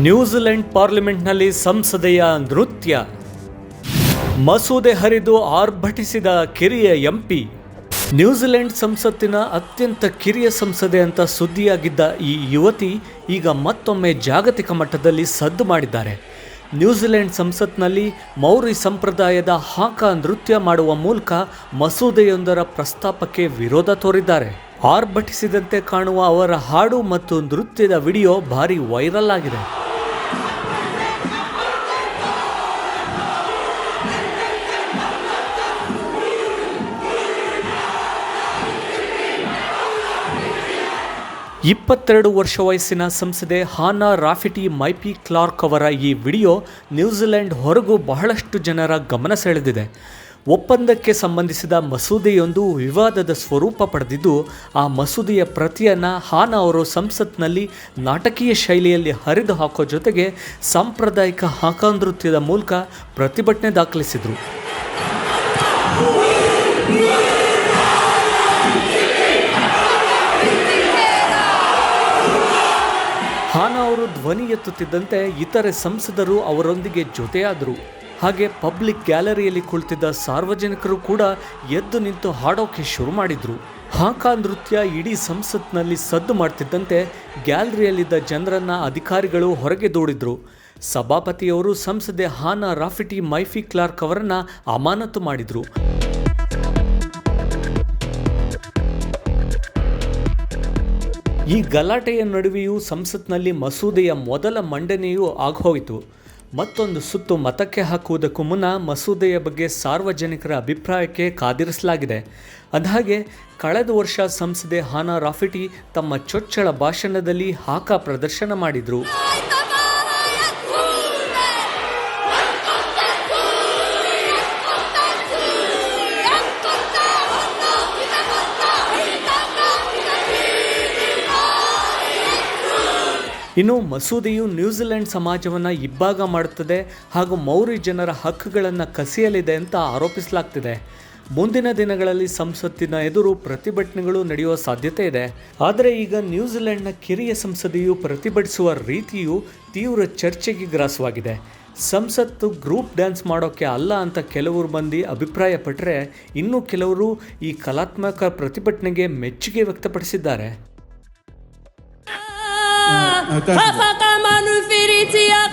New Zealand ಪಾರ್ಲಿಮೆಂಟ್ನಲ್ಲಿ ಸಂಸದೆಯ ನೃತ್ಯ. ಮಸೂದೆ ಹರಿದು ಆರ್ಭಟಿಸಿದ ಕಿರಿಯ ಎಂಪಿ. ನ್ಯೂಜಿಲೆಂಡ್ ಸಂಸತ್ತಿನ ಅತ್ಯಂತ ಕಿರಿಯ ಸಂಸದೆ ಅಂತ ಸುದ್ದಿಯಾಗಿದ್ದ ಈ ಯುವತಿ ಈಗ ಮತ್ತೊಮ್ಮೆ ಜಾಗತಿಕ ಮಟ್ಟದಲ್ಲಿ ಸದ್ದು ಮಾಡಿದ್ದಾರೆ. ನ್ಯೂಜಿಲೆಂಡ್ ಸಂಸತ್ನಲ್ಲಿ ಮೌರಿ ಸಂಪ್ರದಾಯದ ಹಾಕ ನೃತ್ಯ ಮಾಡುವ ಮೂಲಕ ಮಸೂದೆಯೊಂದರ ಪ್ರಸ್ತಾಪಕ್ಕೆ ವಿರೋಧ ತೋರಿದ್ದಾರೆ. ಆರ್ಭಟಿಸಿದಂತೆ ಕಾಣುವ ಅವರ ಹಾಡು ಮತ್ತು ನೃತ್ಯದ ವಿಡಿಯೋ ಭಾರಿ ವೈರಲ್ ಆಗಿದೆ. ಇಪ್ಪತ್ತೆರಡು ವರ್ಷ ವಯಸ್ಸಿನ ಸಂಸದೆ ಹಾನಾ ರಾಫಿಟಿ ಮೈಪಿ ಕ್ಲಾರ್ಕ್ ಅವರ ಈ ವಿಡಿಯೋ ನ್ಯೂಜಿಲೆಂಡ್ ಹೊರಗೂ ಬಹಳಷ್ಟು ಜನರ ಗಮನ ಸೆಳೆದಿದೆ. ಒಪ್ಪಂದಕ್ಕೆ ಸಂಬಂಧಿಸಿದ ಮಸೂದೆಯೊಂದು ವಿವಾದದ ಸ್ವರೂಪ ಪಡೆದಿದ್ದು, ಆ ಮಸೂದೆಯ ಪ್ರತಿಯನ್ನು ಹಾನಾ ಅವರು ಸಂಸತ್ನಲ್ಲಿ ನಾಟಕೀಯ ಶೈಲಿಯಲ್ಲಿ ಹರಿದು ಹಾಕೋ ಜೊತೆಗೆ ಸಾಂಪ್ರದಾಯಿಕ ಹಾಕಾನೃತ್ಯದ ಮೂಲಕ ಪ್ರತಿಭಟನೆ ದಾಖಲಿಸಿದರು. ಹಾನ ಅವರು ಧ್ವನಿ ಎತ್ತುತ್ತಿದ್ದಂತೆ ಇತರೆ ಸಂಸದರು ಅವರೊಂದಿಗೆ ಜೊತೆಯಾದರು. ಹಾಗೆ ಪಬ್ಲಿಕ್ ಗ್ಯಾಲರಿಯಲ್ಲಿ ಕುಳಿತಿದ್ದ ಸಾರ್ವಜನಿಕರು ಕೂಡ ಎದ್ದು ನಿಂತು ಹಾಡೋಕೆ ಶುರು ಮಾಡಿದ್ರು. ಹಾಕ ನೃತ್ಯ ಇಡೀ ಸಂಸತ್ನಲ್ಲಿ ಸದ್ದು ಮಾಡ್ತಿದ್ದಂತೆ ಗ್ಯಾಲರಿಯಲ್ಲಿದ್ದ ಜನರನ್ನ ಅಧಿಕಾರಿಗಳು ಹೊರಗೆ ದೂಡಿದರು. ಸಭಾಪತಿಯವರು ಸಂಸದೆ ಹಾನ ರಾಫಿಟಿ ಮೈಫಿ ಕ್ಲಾರ್ಕ್ ಅವರನ್ನು ಅಮಾನತು ಮಾಡಿದ್ರು. ಈ ಗಲಾಟೆಯ ನಡುವೆಯೂ ಸಂಸತ್ನಲ್ಲಿ ಮಸೂದೆಯ ಮೊದಲ ಮಂಡನೆಯೂ ಆಗೋಯಿತು ಮತ್ತೊಂದು ಸುತ್ತು ಮತಕ್ಕೆ ಹಾಕುವುದಕ್ಕೂ ಮುನ್ನ ಮಸೂದೆಯ ಬಗ್ಗೆ ಸಾರ್ವಜನಿಕರ ಅಭಿಪ್ರಾಯಕ್ಕೆ ಕಾದಿರಿಸಲಾಗಿದೆ. ಅದಾಗೆ, ಕಳೆದ ವರ್ಷ ಸಂಸದೆ ಹಾನಾ ರಾಫಿಟಿ ತಮ್ಮ ಚೊಚ್ಚಳ ಭಾಷಣದಲ್ಲಿ ಹಾಕ ಪ್ರದರ್ಶನ ಮಾಡಿದರು. ಇನ್ನು ಮಸೂದೆಯು ನ್ಯೂಜಿಲೆಂಡ್ ಸಮಾಜವನ್ನು ಇಬ್ಬಾಗ ಮಾಡುತ್ತದೆ ಹಾಗೂ ಮೌರಿ ಜನರ ಹಕ್ಕುಗಳನ್ನು ಕಸಿಯಲಿದೆ ಅಂತ ಆರೋಪಿಸಲಾಗ್ತಿದೆ. ಮುಂದಿನ ದಿನಗಳಲ್ಲಿ ಸಂಸತ್ತಿನ ಎದುರು ಪ್ರತಿಭಟನೆಗಳು ನಡೆಯುವ ಸಾಧ್ಯತೆ ಇದೆ. ಆದರೆ ಈಗ ನ್ಯೂಜಿಲೆಂಡ್ನ ಕಿರಿಯ ಸಂಸದೆಯು ಪ್ರತಿಭಟಿಸುವ ರೀತಿಯು ತೀವ್ರ ಚರ್ಚೆಗೆ ಗ್ರಾಸವಾಗಿದೆ. ಸಂಸತ್ತು ಗ್ರೂಪ್ ಡ್ಯಾನ್ಸ್ ಮಾಡೋಕ್ಕೆ ಅಲ್ಲ ಅಂತ ಕೆಲವರು ಮಂದಿ ಅಭಿಪ್ರಾಯಪಟ್ಟರೆ ಇನ್ನು ಕೆಲವರು ಈ ಕಲಾತ್ಮಕ ಪ್ರತಿಭಟನೆಗೆ ಮೆಚ್ಚುಗೆ ವ್ಯಕ್ತಪಡಿಸಿದ್ದಾರೆ. Ouais, attends, Rafa Kamanou Feritia